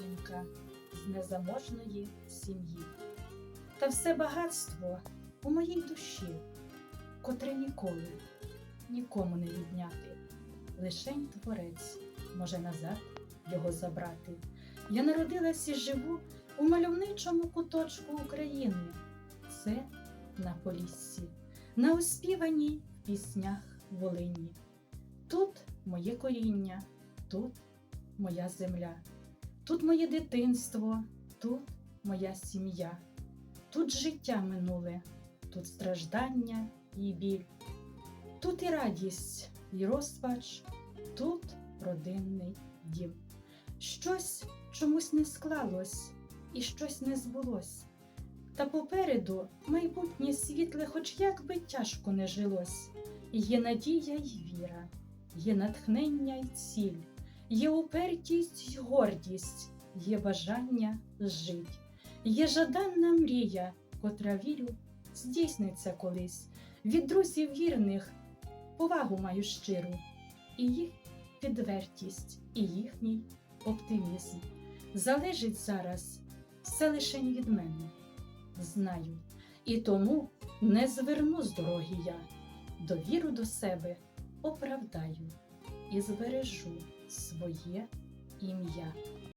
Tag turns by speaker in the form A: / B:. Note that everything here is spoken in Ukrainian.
A: жінка з незаможної сім'ї. Та все багатство у моїй душі, котре ніколи нікому не відняти. Лишень творець може назад його забрати. Я народилась і живу у мальовничому куточку України. Це на Поліссі, на оспіваній піснях Волині. Тут моє коріння, тут моя земля, тут моє дитинство, тут моя сім'я, тут життя минуле, тут страждання і біль, тут і радість, і розпач, тут родинний дім. Щось чомусь не склалось і щось не збулось. Та попереду майбутнє світле, хоч як би тяжко не жилось. Є надія й віра, є натхнення й ціль, є упертість й гордість, є бажання жить, є жаданна мрія, котра вірю, здійсниться колись. Від друзів вірних повагу маю щиру, і їх відвертість, і їхній оптимізм. Залежить зараз все лишень від мене, знаю, і тому не зверну з дороги я, довіру до себе оправдаю і збережу своє ім'я.